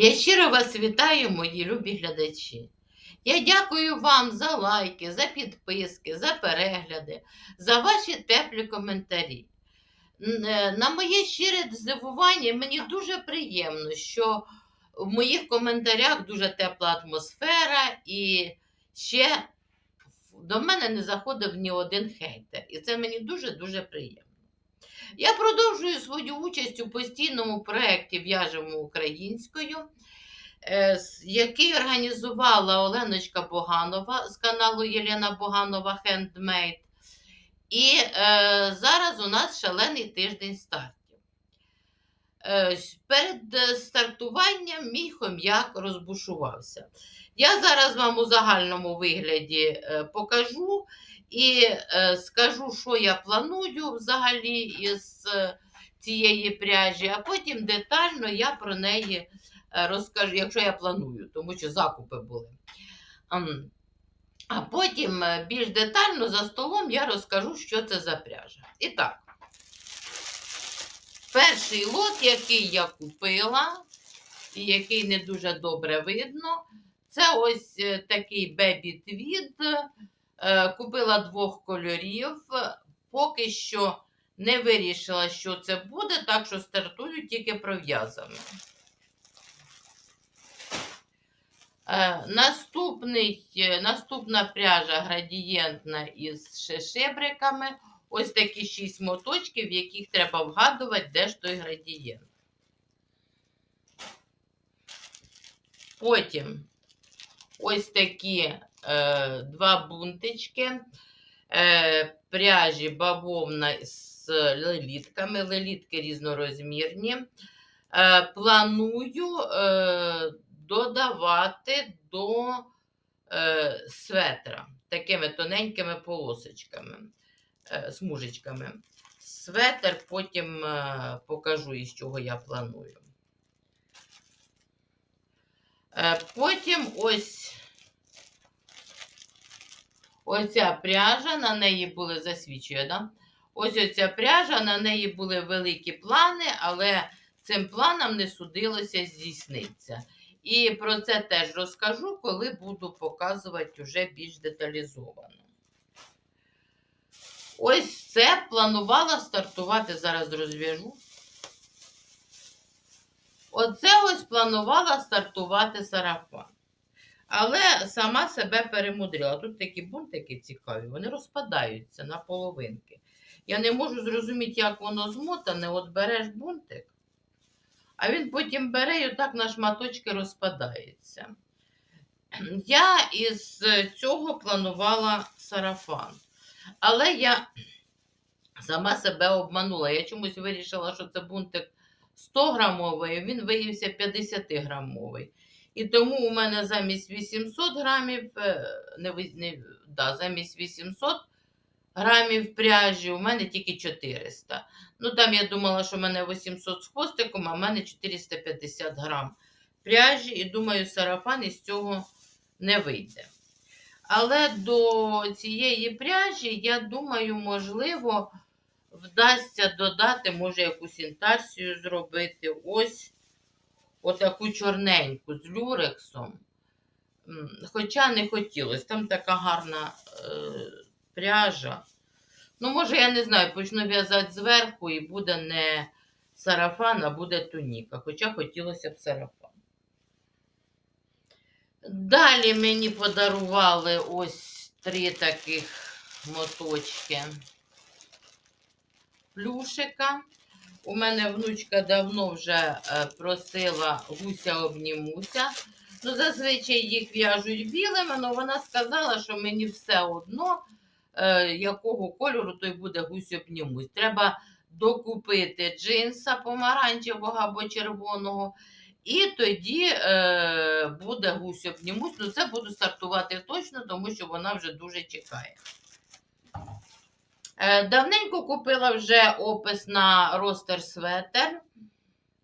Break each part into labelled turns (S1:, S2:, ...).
S1: Я щиро вас вітаю, мої любі глядачі. Я дякую вам за лайки, за підписки, за перегляди, за ваші теплі коментарі. Е, На моє щире здивування мені дуже приємно, що в моїх коментарях дуже тепла атмосфера, і ще до мене не заходив ні один хейтер. І це мені дуже-дуже приємно. Я продовжую свою участь у постійному проєкті В'яжемо українською, е, який організувала Оленочка Боганова з каналу Єлена Боганова Хендмейд. І е, зараз у нас шалений тиждень стартів. Е, перед е, стартуванням мій хом'як розбушувався. Я зараз вам у загальному вигляді е, покажу і е, скажу, що я планую взагалі із е, цієї пряжі, а потім детально я про неї е, розкажу, якщо я планую, тому що закупи були. А потім е, більш детально за столом я розкажу, що це за пряжа. І так, перший лот, який я купила, і який не дуже добре видно, це ось такий бебі твід. Е, Купила двох кольорів. Поки що не вирішила, що це буде, так що стартую тільки пров'язами. Е, Наступний, наступна пряжа градієнтна із шишебриками. Ось такі шість моточків, в яких треба вгадувати, де ж той градієнт. Потім ось такі два бунтички, е, пряжі бавовна з лелітками, лелітки різнорозмірні. Е, планую е, додавати до е, светра такими тоненькими полосочками, е, смужечками. Светр потім е, покажу, із чого я планую. Е, Потім ось оця пряжа, на неї були засвічує, да? Ось оця пряжа, на неї були великі плани, але цим планам не судилося здійснитися. І про це теж розкажу, коли буду показувати вже більш деталізовано. Ось це планувала стартувати, зараз розв'яжу. Оце ось планувала стартувати сарафан. Але сама себе перемудрила. Тут такі бунтики цікаві, вони розпадаються на половинки. Я не можу зрозуміти, як воно змотане. От береш бунтик, а він потім бере і отак на шматочки розпадається. Я із цього планувала сарафан. Але я сама себе обманула. Я чомусь вирішила, що це бунтик 100 грамовий, він виявився 50 грамовий. І тому у мене замість 800 грамів, е, не, не, да, замість 800 грамів пряжі, у мене тільки 400. Ну там я думала, що в мене 800 з хвостиком, а в мене 450 грам пряжі, і думаю, сарафан із цього не вийде. Але до цієї пряжі, я думаю, можливо, вдасться додати, може, якусь інтарсію зробити. Ось отаку чорненьку з люрексом. Хоча не хотілося, там така гарна е, пряжа. Ну, може, я не знаю, почну в'язати зверху і буде не сарафан, а буде туніка. Хоча хотілося б сарафан. Далі мені подарували ось три таких моточки плюшика. У мене внучка давно вже е, просила гуся обнімуся. Ну, зазвичай їх в'яжуть білими, але вона сказала, що мені все одно, е, якого кольору той буде гусь обнімусь. Треба докупити джинса помаранчевого або червоного. І тоді е, буде гусь обнімусь. Ну, це буду стартувати точно, тому що вона вже дуже чекає. Е, Давненько купила вже опис на ростер светер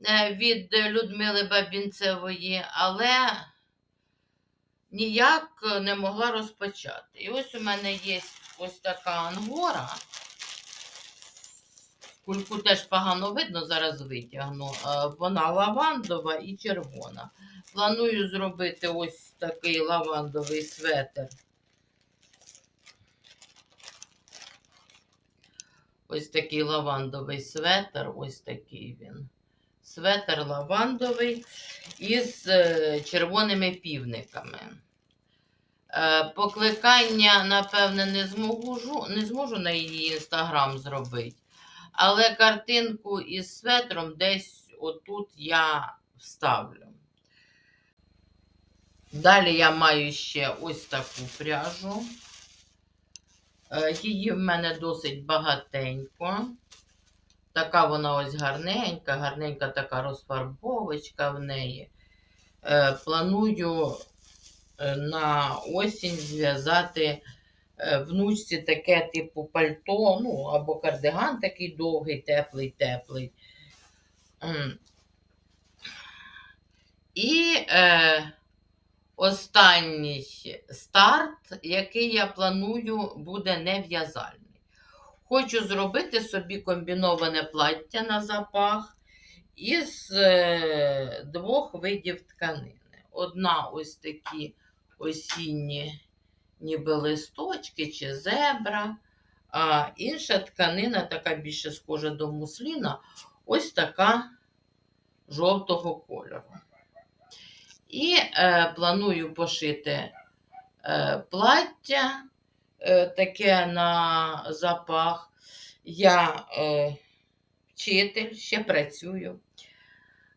S1: е, від Людмили Бабінцевої, але ніяк не могла розпочати. І ось у мене є ось така ангора. Кульку теж погано видно, зараз витягну. Е, Вона лавандова і червона. Планую зробити ось такий лавандовий светр. Ось такий лавандовий светр, ось такий він. Светр лавандовий із е, червоними півниками. Е, Покликання, напевне, не зможу, не зможу на її інстаграм зробити. Але картинку із светром десь отут я вставлю. Далі я маю ще ось таку пряжу. Е, Її в мене досить багатенько. Така вона ось гарненька, гарненька така розфарбовочка в неї. Е, Планую е, на осінь зв'язати внучці таке типу пальто, ну, або кардиган такий довгий, теплий, теплий. І останній старт, який я планую, буде не в'язальний. Хочу зробити собі комбіноване плаття на запах із е, двох видів тканини. Одна ось такі осінні, ніби листочки чи зебра, а інша тканина, така більше схожа до мусліна, ось така жовтого кольору. І е, планую пошити е, плаття е, таке на запах. Я е, вчитель, ще працюю.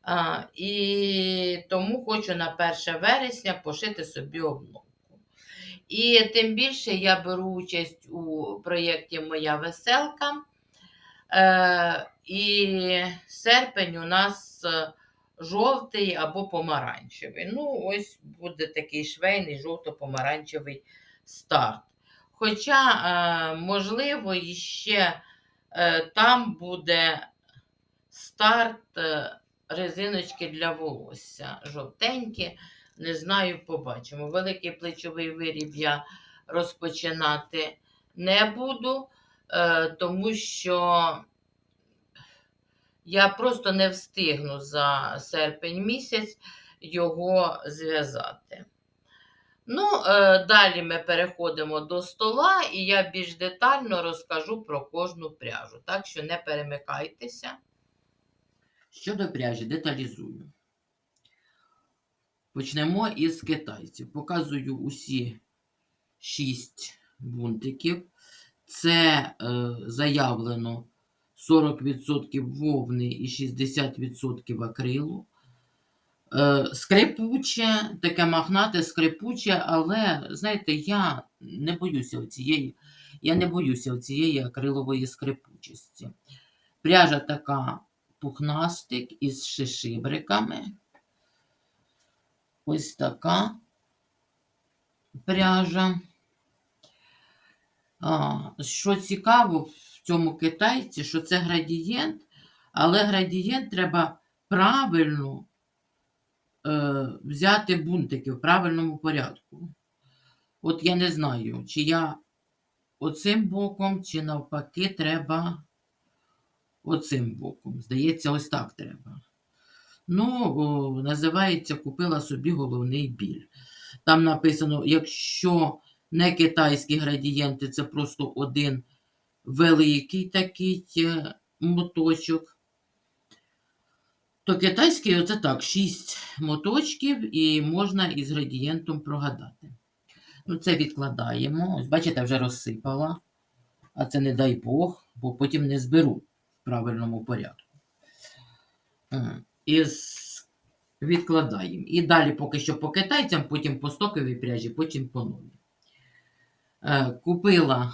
S1: А, і тому хочу на 1 вересня пошити собі обновку. І тим більше я беру участь у проєкті Моя веселка. Е, і серпень у нас е, жовтий або помаранчевий. Ну, ось буде такий швейний жовто-помаранчевий старт. Хоча, е, можливо, іще е, там буде старт е, резиночки для волосся. Жовтенькі. Не знаю, побачимо. Великий плечовий виріб я розпочинати не буду, тому що я просто не встигну за серпень місяць його зв'язати. Ну, е, далі ми переходимо до стола, і я більш детально розкажу про кожну пряжу. Так що не перемикайтеся. Щодо пряжі, деталізую. Почнемо із китайців. Показую усі шість бунтиків. Це е, заявлено 40% вовни і 60% акрилу. Е, скрипуче, таке махнате, скрипуче, але, знаєте, я не боюся цієї, я не боюся цієї акрилової скрипучості. Пряжа така пухнастик із шишибриками. Ось така пряжа. Що цікаво в цьому китайці, що це градієнт, але градієнт треба правильно е, взяти бунтики в правильному порядку. От я не знаю, чи я оцим боком, чи навпаки, треба оцим боком. Здається, ось так треба. Ну, називається Купила собі головний біль. Там написано, якщо не китайські градієнти, це просто один великий такий е, моточок. То китайський оце так, 6 моточків, і можна із градієнтом прогадати. Ну, це відкладаємо. Ось, бачите, вже розсипала. А це не дай Бог, бо потім не зберу в правильному порядку. І відкладаємо. І далі поки що по китайцям, потім по стоковій пряжі, потім по новій. Е, Купила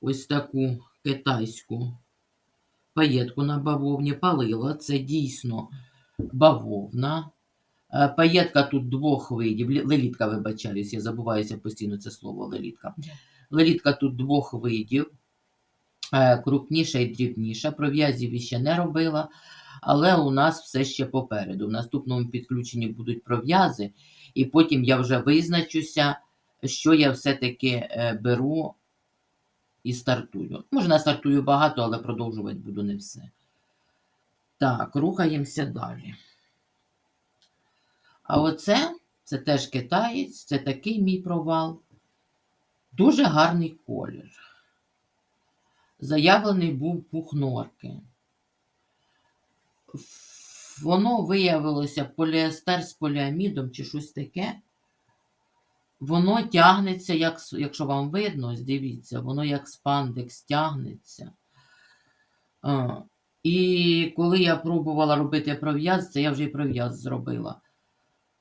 S1: ось таку китайську паєтку на бавовні, палила. Це дійсно бавовна. Е, Паєтка тут двох видів. Лелітка, вибачаюсь, я забуваюся постійно це слово лелітка. Лелітка тут двох видів. Е, Крупніша і дрібніша. Про в'язів ще не робила, але у нас все ще попереду. В наступному підключенні будуть пров'язи, і потім я вже визначуся, що я все-таки е, беру і стартую. Може, не стартую багато, але продовжувати буду не все. Так, рухаємося далі. А оце, це теж китаєць, це такий мій провал. Дуже гарний колір. Заявлений був пух норки. Воно виявилося поліестер з поліамідом чи щось таке. Воно тягнеться, як, якщо вам видно, дивіться, воно як спандекс тягнеться. А, і коли я пробувала робити пров'яз, це я вже і пров'яз зробила.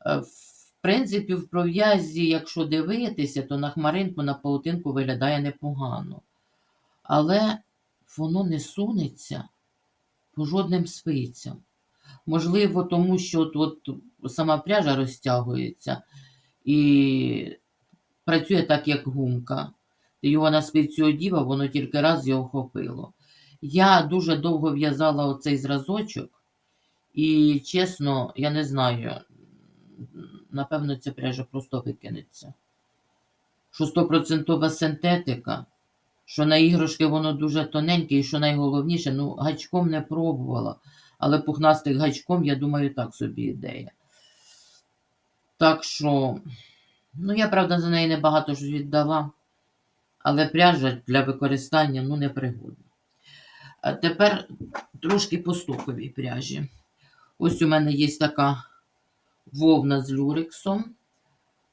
S1: Е, В принципі, в пров'язі, якщо дивитися, то на хмаринку, на паутинку виглядає непогано. Але воно не сунеться по жодним спицям. Можливо, тому що от, от сама пряжа розтягується і працює так, як гумка. Його на спицю одів, воно тільки раз його охопило. Я дуже довго в'язала оцей зразочок, і чесно, я не знаю, напевно, ця пряжа просто викинеться. Що стопроцентова синтетика, що на іграшки воно дуже тоненьке, і що найголовніше, ну, гачком не пробувала. Але пухнастик гачком, я думаю, так собі ідея. Так що, ну, я, правда, за неї небагато ж віддала, але пряжа для використання ну, непригодна. А тепер трошки по стоковій пряжі. Ось у мене є така вовна з люрексом.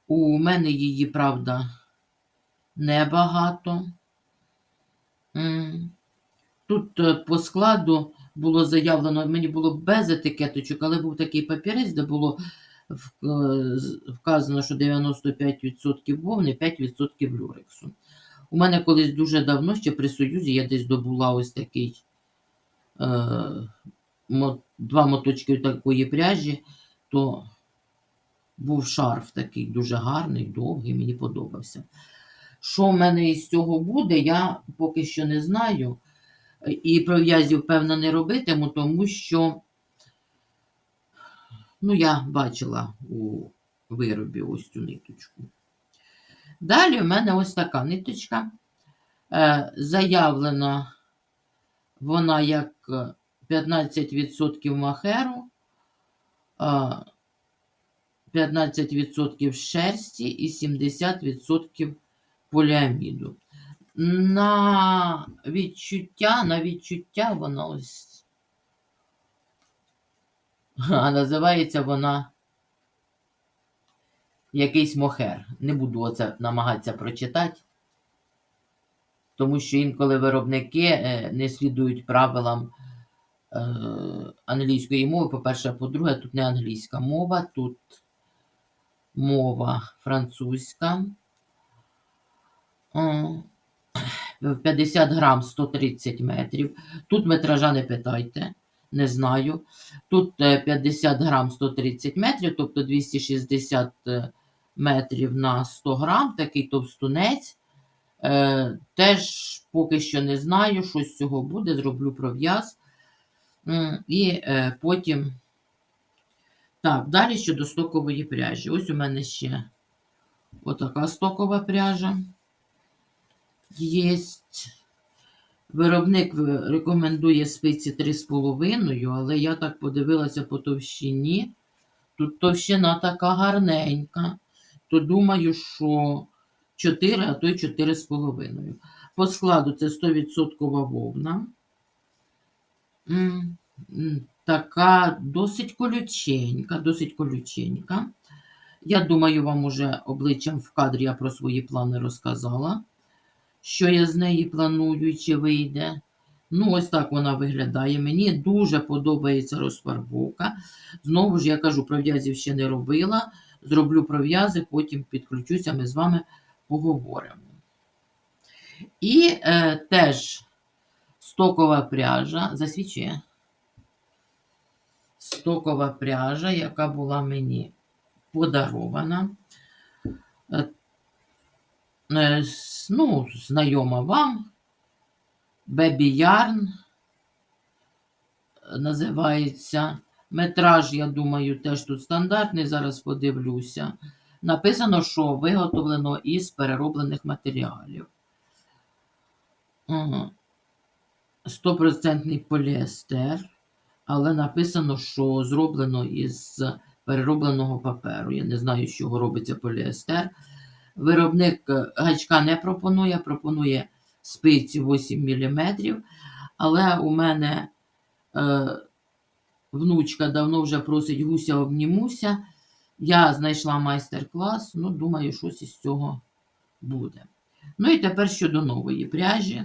S1: У мене її, правда, небагато. Тут е, по складу було заявлено, мені було без етикеточок, але був такий папірець, де було вказано, що 95% вовни, 5% люрексу. У мене колись дуже давно, ще при Союзі, я десь добула ось такий е, два моточки такої пряжі, то був шарф такий дуже гарний, довгий, мені подобався. Що в мене із цього буде, я поки що не знаю. І пров'язів, певно, не робитиму, тому що ну, я бачила у виробі ось цю ниточку. Далі в мене ось така ниточка. Е, заявлена вона як е, 15% махеру, е, 15% шерсті і 70% поліаміду. На відчуття, на відчуття вона ось. А називається вона якийсь мохер. Не буду оце намагатися прочитати, тому що інколи виробники е, не слідують правилам е, англійської мови. По-перше, по-друге, тут не англійська мова, тут мова французька. 50 грам 130 метрів. Тут метража не питайте, не знаю. Тут е, 50 грам 130 метрів, тобто 260 е, метрів на 100 грам, такий товстунець. Е, Теж поки що не знаю, що з цього буде, зроблю пров'яз. І е, потім. Так, далі щодо стокової пряжі. Ось у мене ще отака стокова пряжа. Єсть. Виробник е, рекомендує спиці 3,5, але я так подивилася по товщині. Тут товщина така гарненька, то думаю, що 4, а то й 4,5. По складу це 100% вовна. Така досить колюченька, досить колюченька. Я думаю, вам уже обличчям в кадрі я про свої плани розказала, що я з неї планую, чи вийде. Ну, ось так вона виглядає. Мені дуже подобається розфарбовка. Знову ж я кажу, пров'язів ще не робила. Зроблю пров'язи, потім підключуся, ми з вами поговоримо. І е, теж стокова пряжа засвічує. Стокова пряжа, яка була мені подарована. Е, Ну, знайома вам. Baby Yarn е, називається. Метраж, я думаю, теж тут стандартний. Зараз подивлюся. Написано, що виготовлено із перероблених матеріалів. Ага. Стопроцентний поліестер, але написано, що зроблено із переробленого паперу. Я не знаю, з чого робиться поліестер. Виробник е, гачка не пропонує, пропонує спиці 8 мм. Але у мене е, внучка давно вже просить гуся обнімуся. Я знайшла майстер-клас, ну, думаю, щось із цього буде. Ну і тепер щодо нової пряжі.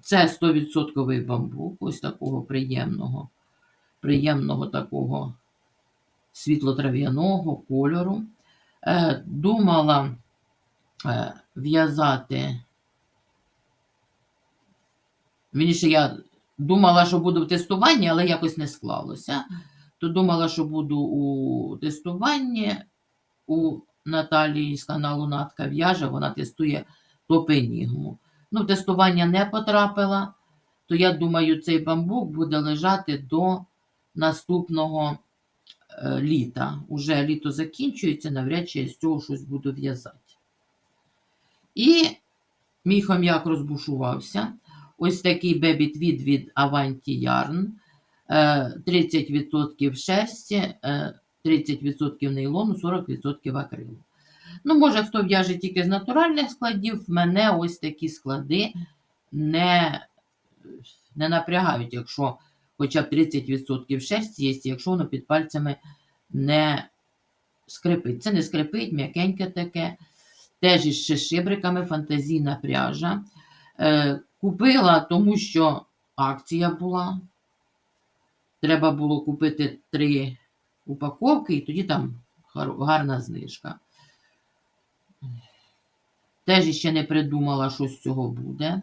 S1: Це 100% бамбук, ось такого приємного, приємного такого світло-трав'яного кольору. Е, думала е, в'язати. Вірніше, я думала, що буду в тестуванні, але якось не склалося. То думала, що буду у тестуванні у Наталії з каналу Натка В'яже, вона тестує топ-енігму. Ну, в тестування не потрапила, то я думаю, цей бамбук буде лежати до наступного літа. Уже літо закінчується, навряд чи я з цього щось буду в'язати. І мій хом'як розбушувався. Ось такий бебі-твіт від Avanti Yarn. Е, 30% шерсті, е, 30% нейлону, 40% акрилу. Ну, може, хто в'яже тільки з натуральних складів, мене ось такі склади не, не напрягають, якщо хоча б 30% шерсті є, якщо воно під пальцями не скрипить. Це не скрипить, м'якеньке таке. Теж із шишибриками, фантазійна пряжа. Е, Купила, тому що акція була. Треба було купити три упаковки, і тоді там гарна знижка. Теж ще не придумала, що з цього буде.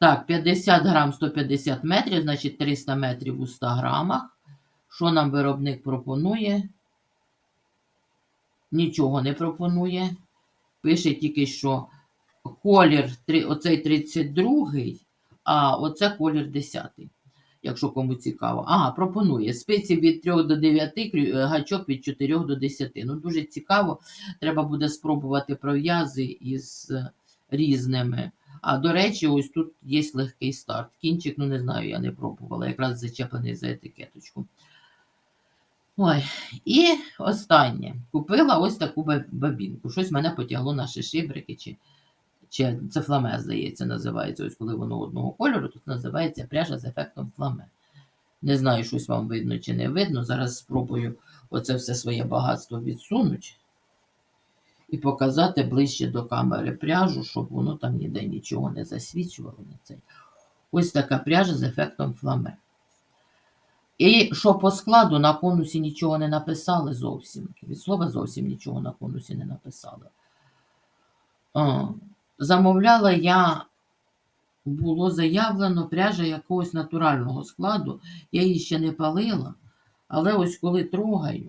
S1: Так, 50 грам 150 метрів, значить 300 метрів у 100 грамах. Що нам виробник пропонує? Нічого не пропонує. Пише тільки, що колір оцей 32, а оце колір 10. Якщо кому цікаво. Ага, пропонує. Спиці від 3 до 9, е, гачок від 4 до 10. Ну, дуже цікаво. Треба буде спробувати пров'язи із е, різними. А до речі, ось тут є легкий старт. Кінчик, ну не знаю, я не пробувала, якраз зачеплений за етикеточку. Ой, і останнє. Купила ось таку бабінку. Щось мене потягло на шишибрики, чи, чи це фламе, здається, називається. Ось коли воно одного кольору, тут називається пряжа з ефектом фламе. Не знаю, щось вам видно чи не видно. Зараз спробую оце все своє багатство відсунути і показати ближче до камери пряжу, щоб воно там ніде нічого не засвічувало. Ось така пряжа з ефектом фламе. І що по складу на конусі нічого не написали зовсім. Від слова зовсім нічого на конусі не написали. Замовляла я, було заявлено пряжа якогось натурального складу. Я її ще не палила, але ось коли трогаю,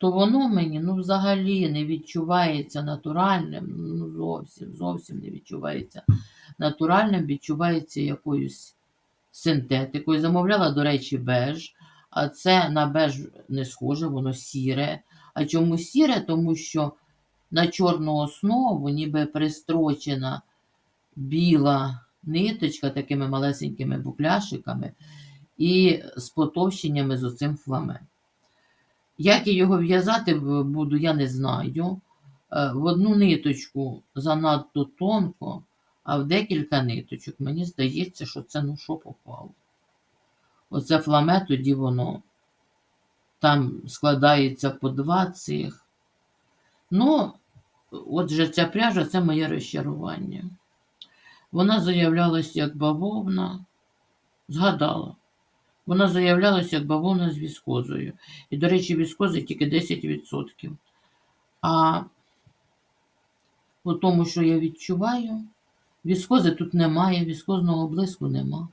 S1: то воно мені ну, взагалі не відчувається натуральним. Ну, зовсім, зовсім не відчувається натуральним, відчувається якоюсь синтетикою. Замовляла, до речі, беж, а це на беж не схоже, воно сіре. А чому сіре? Тому що на чорну основу ніби пристрочена біла ниточка такими малесенькими букляшиками і з потовщеннями з оцим фламе. Як я його в'язати буду, я не знаю. Е, В одну ниточку занадто тонко, а в декілька ниточок мені здається, що це ну що попало. Оце фламе, тоді воно там складається по два цих. Ну, отже, ця пряжа це моє розчарування. Вона заявлялася як бавовна, згадала. Вона заявлялася як бавовна з віскозою. І, до речі, віскози тільки 10%. А по тому, що я відчуваю, віскози тут немає, віскозного блиску нема.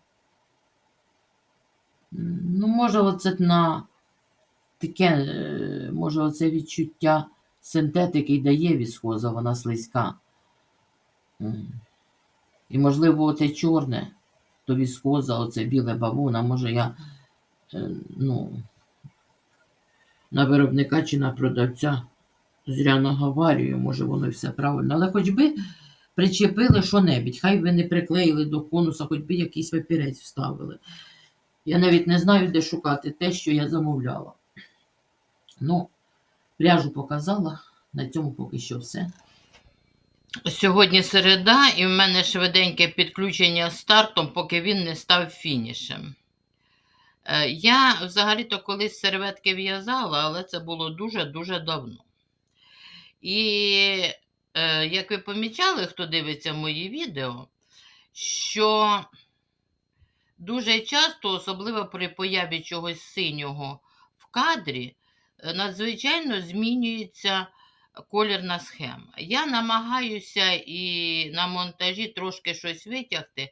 S1: Ну, може, оце на таке, е, може, оце відчуття синтетики й дає віскоза, вона слизька. І, можливо, оте чорне, то віскоза, оце біле бавовна, може я е, ну, на виробника чи на продавця зря наговарюю, може воно все правильно. Але хоч би причепили що-небудь. Хай ви не приклеїли до конуса, хоч би якийсь папірець вставили. Я навіть не знаю, де шукати те, що я замовляла. Ну, пряжу показала. На цьому поки що все. Сьогодні середа, і в мене швиденьке підключення стартом, поки він не став фінішем. Е, Я взагалі-то колись серветки в'язала, але це було дуже-дуже давно. І е, як ви помічали, хто дивиться мої відео, що дуже часто, особливо при появі чогось синього в кадрі, е, надзвичайно змінюється колірна схема. Я намагаюся і на монтажі трошки щось витягти,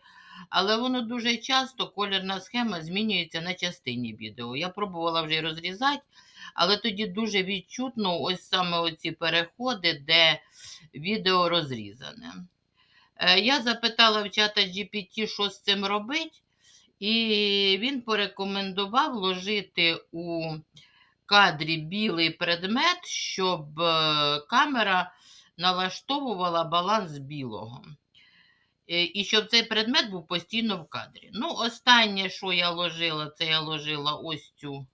S1: але воно дуже часто колірна схема змінюється на частині відео. Я пробувала вже розрізати, але тоді дуже відчутно ось саме оці переходи, де відео розрізане. Е, Я запитала в чата GPT, що з цим робить, і він порекомендував вложити у кадрі білий предмет, щоб е, камера налаштовувала баланс білого. Е, І щоб цей предмет був постійно в кадрі. Ну, останнє, що я ложила, це я ложила ось цю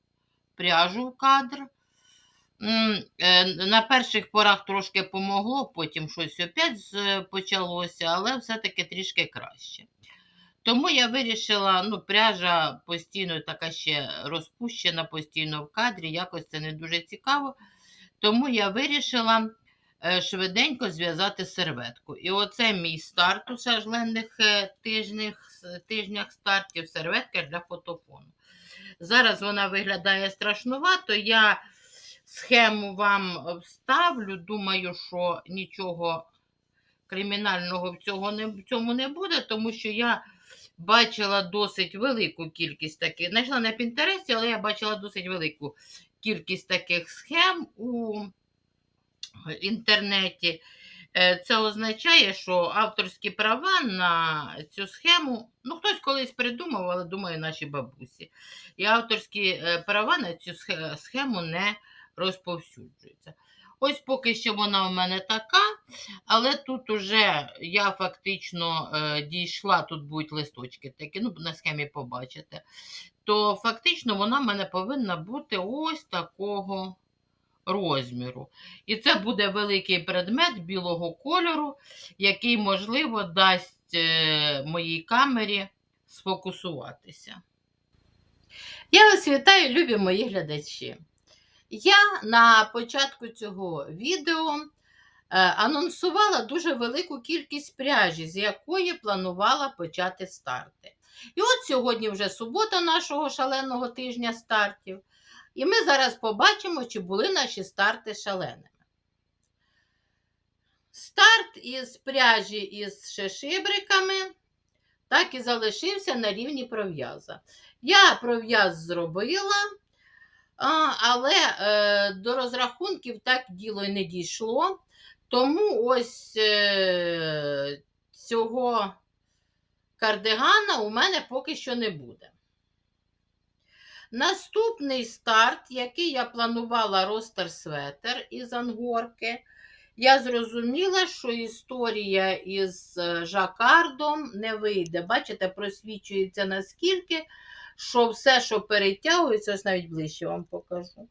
S1: пряжу в кадр. Е, На перших порах трошки помогло, потім щось опять почалося, але все-таки трішки краще. Тому я вирішила, ну, пряжа постійно така ще розпущена, постійно в кадрі, якось це не дуже цікаво. Тому я вирішила е, швиденько зв'язати серветку. І оце мій старт у шажлених е, тижнях, тижнях стартів, серветка для фотофону. Зараз вона виглядає страшнувато. Я схему вам вставлю. Думаю, що нічого кримінального в цьому не буде, тому що я бачила досить велику кількість таких. Знайшла на Пінтересті, але я бачила досить велику кількість таких схем у інтернеті. Е, Це означає, що авторські права на цю схему, ну хтось колись придумав, але думаю, наші бабусі. І авторські е, права на цю схему не розповсюджуються. Ось поки що вона в мене така, але тут уже я фактично е, дійшла, тут будуть листочки такі, ну на схемі побачите. То фактично вона в мене повинна бути ось такого розміру. І це буде великий предмет білого кольору, який, можливо, дасть е, моїй камері сфокусуватися. Я вас вітаю, любі мої глядачі. Я на початку цього відео е, анонсувала дуже велику кількість пряжі, з якої планувала почати старти. І от сьогодні вже субота нашого шаленого тижня стартів. І ми зараз побачимо, чи були наші старти шаленими. Старт із пряжі із шишибриками так і залишився на рівні пров'яза. Я пров'яз зробила, але е, до розрахунків так діло й не дійшло. Тому ось е, цього кардигана у мене поки що не буде. Наступний старт, який я планувала ростер светер із ангорки, я зрозуміла, що історія із е, жакардом не вийде. Бачите, просвічується наскільки, що все, що перетягується, ось навіть ближче вам покажу.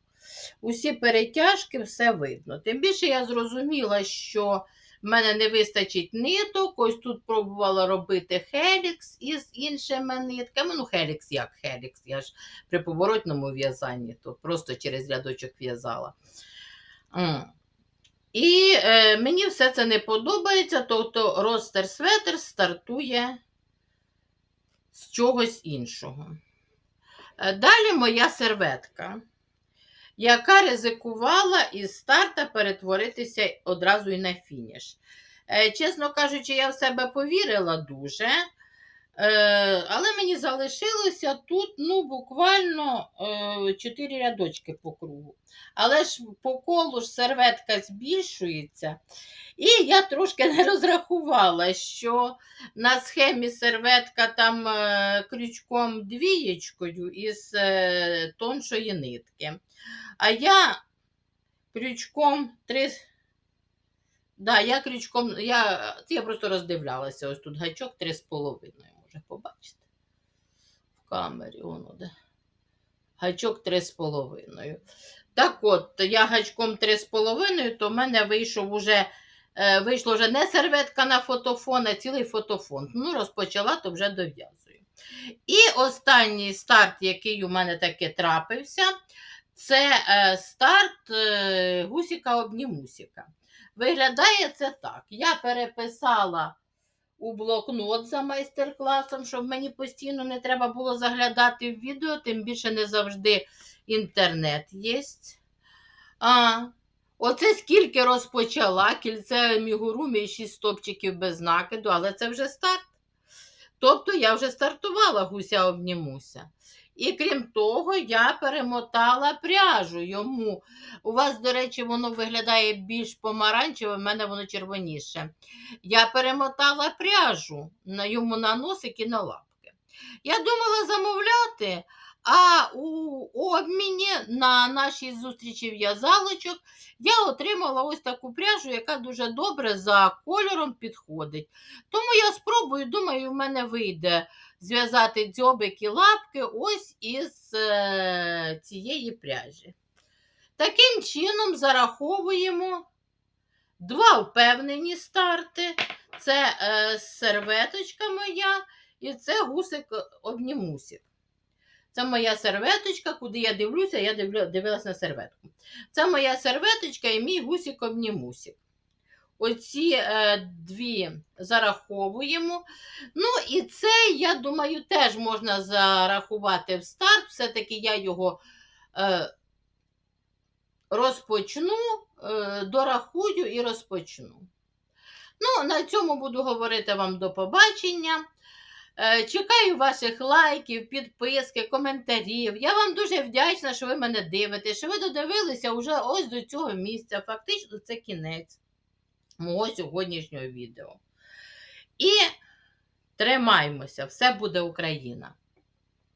S1: Усі перетяжки, все видно. Тим більше я зрозуміла, що в мене не вистачить ниток. Ось тут пробувала робити хелікс із іншими нитками. Ну, хелікс як хелікс, я ж при поворотному в'язанні, то просто через рядочок в'язала. І е, мені все це не подобається, тобто ростер светер стартує з чогось іншого. Е, Далі моя серветка, яка ризикувала із старта перетворитися одразу і на фініш. Е, Чесно кажучи, я в себе повірила дуже. Е, але мені залишилося тут ну, буквально е, 4 рядочки по кругу. Але ж по колу ж серветка збільшується. І я трошки не розрахувала, що на схемі серветка там е, крючком двієчкою із е, тоншої нитки. А я крючком 3, Да, я крючком, я, я просто роздивлялася. Ось тут гачок 3,5, може побачите. В камері, воно де. Гачок 3,5. Так от, я гачком 3,5, то в мене вийшов уже, вийшло вже не серветка на фотофон, а цілий фотофон. Ну, розпочала, то вже дов'язую. І останній старт, який у мене таки трапився, це е, старт е, гусіка обнімусіка. Виглядає це так. Я переписала у блокнот за майстер-класом, щоб мені постійно не треба було заглядати в відео, тим більше не завжди інтернет є. А, оце скільки розпочала кільце мігурумі і 6 стопчиків без накиду, але це вже старт. Тобто я вже стартувала гуся обнімуся. І крім того, я перемотала пряжу йому. У вас, до речі, воно виглядає більш помаранчеве, в мене воно червоніше. Я перемотала пряжу на йому на носик і на лапки. Я думала замовляти, а у обміні на нашій зустрічі в'язалочок я отримала ось таку пряжу, яка дуже добре за кольором підходить. Тому я спробую, думаю, в мене вийде зв'язати дзьобик і лапки ось із е, цієї пряжі. Таким чином зараховуємо два впевнені старти. Це е, серветочка моя і це гусик обнімусик. Це моя серветочка, куди я дивлюся, я дивлю, дивилась на серветку. Це моя серветочка і мій гусик обнімусик. Оці е, дві зараховуємо. Ну, і це, я думаю, теж можна зарахувати в старт. Все-таки я його е, розпочну, е, дорахую і розпочну. Ну, на цьому буду говорити вам до побачення. Е, Чекаю ваших лайків, підписки, коментарів. Я вам дуже вдячна, що ви мене дивитесь, що ви додивилися вже ось до цього місця. Фактично, це кінець мого сьогоднішнього відео. І тримаймося, все буде Україна!